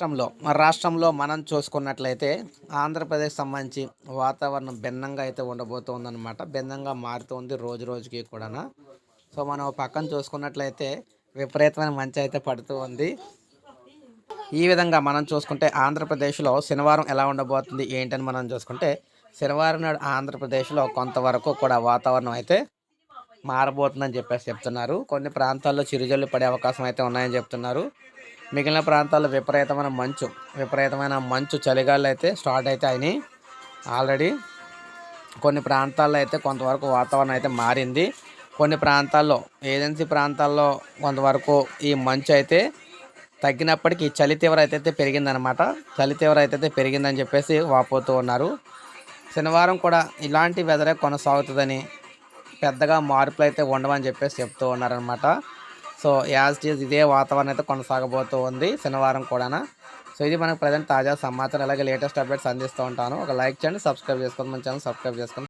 రాష్ట్రంలో మన రాష్ట్రంలో మనం చూసుకున్నట్లయితే ఆంధ్రప్రదేశ్ సంబంధించి వాతావరణం భిన్నంగా అయితే ఉండబోతోందనమాట భిన్నంగా మారుతోంది రోజు రోజుకి కూడా సో మనం పక్కన చూసుకున్నట్లయితే విపరీతమైన మంచి అయితే పడుతూ ఉంది. ఈ విధంగా మనం చూసుకుంటే ఆంధ్రప్రదేశ్లో శనివారం ఎలా ఉండబోతుంది ఏంటని మనం చూసుకుంటే శనివారం నాడు ఆంధ్రప్రదేశ్లో కొంతవరకు కూడా వాతావరణం అయితే మారబోతుందని చెప్పేసి చెప్తున్నారు. కొన్ని ప్రాంతాల్లో చిరుజల్లు పడే అవకాశం అయితే ఉన్నాయని చెప్తున్నారు. మిగిలిన ప్రాంతాల్లో విపరీతమైన మంచు విపరీతమైన మంచు చలిగాలు అయితే స్టార్ట్ అయితే అయినాయి. ఆల్రెడీ కొన్ని ప్రాంతాల్లో అయితే కొంతవరకు వాతావరణం అయితే మారింది. కొన్ని ప్రాంతాల్లో ఏజెన్సీ ప్రాంతాల్లో కొంతవరకు ఈ మంచు అయితే తగ్గినప్పటికీ చలి తీవ్రత అయితే పెరిగిందనమాట చలి తీవ్రత అయితే పెరిగిందని చెప్పేసి వాపోతూ ఉన్నారు. శనివారం కూడా ఇలాంటి వెదరే కొనసాగుతుందని పెద్దగా మార్పులు అయితే ఉండవని చెప్పేసి చెప్తూ ఉన్నారనమాట సో యాజ్ ఇట్ ఈజ్ ఇదే వాతావరణం అయితే కొనసాగబోతూ ఉంది శనివారం కూడా సో ఇది మనకు ప్రజెంట్ తాజా సమాచారం. అలాగే లేటెస్ట్ అప్డేట్స్ అందిస్తూ ఉంటాను. ఒక లైక్ చేయండి సబ్స్క్రైబ్ చేసుకోండి మన ఛానల్ సబ్స్క్రైబ్ చేసుకోండి.